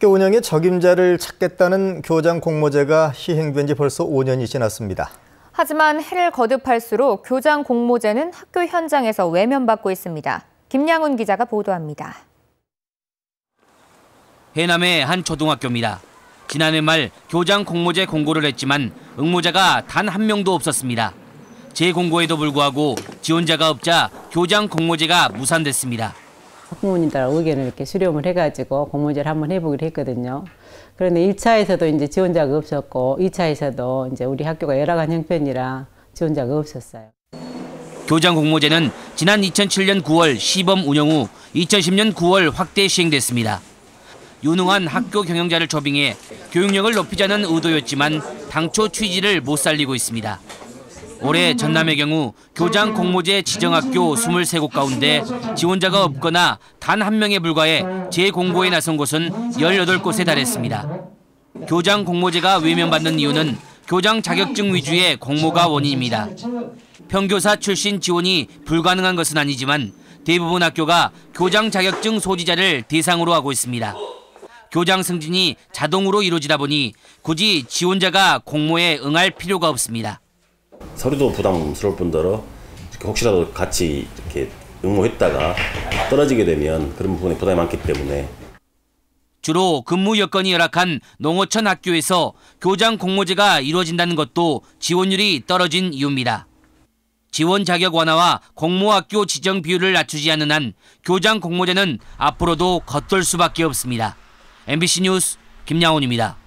학교 운영에 적임자를 찾겠다는 교장 공모제가 시행된 지 벌써 5년이 지났습니다. 하지만 해를 거듭할수록 교장 공모제는 학교 현장에서 외면받고 있습니다. 김양훈 기자가 보도합니다. 해남의 한 초등학교입니다. 지난해 말 교장 공모제 공고를 했지만 응모자가 단 한 명도 없었습니다. 재공고에도 불구하고 지원자가 없자 교장 공모제가 무산됐습니다. 학부모님들 의견을 이렇게 수렴을 해가지고 공모제를 한번 해보기로 했거든요. 그런데 1차에서도 이제 지원자가 없었고 2차에서도 이제 우리 학교가 열악한 형편이라 지원자가 없었어요. 교장 공모제는 지난 2007년 9월 시범 운영 후 2010년 9월 확대 시행됐습니다. 유능한 학교 경영자를 초빙해 교육력을 높이자는 의도였지만 당초 취지를 못 살리고 있습니다. 올해 전남의 경우 교장 공모제 지정학교 23곳 가운데 지원자가 없거나 단 한 명에 불과해 재공고에 나선 곳은 18곳에 달했습니다. 교장 공모제가 외면받는 이유는 교장 자격증 위주의 공모가 원인입니다. 평교사 출신 지원이 불가능한 것은 아니지만 대부분 학교가 교장 자격증 소지자를 대상으로 하고 있습니다. 교장 승진이 자동으로 이루어지다 보니 굳이 지원자가 공모에 응할 필요가 없습니다. 서류도 부담스러울 뿐더러 혹시라도 같이 이렇게 응모했다가 떨어지게 되면 그런 부분에 부담이 많기 때문에 주로 근무 여건이 열악한 농어촌 학교에서 교장 공모제가 이루어진다는 것도 지원율이 떨어진 이유입니다. 지원 자격 완화와 공모학교 지정 비율을 낮추지 않는 한 교장 공모제는 앞으로도 겉돌 수밖에 없습니다. MBC 뉴스 김양훈입니다.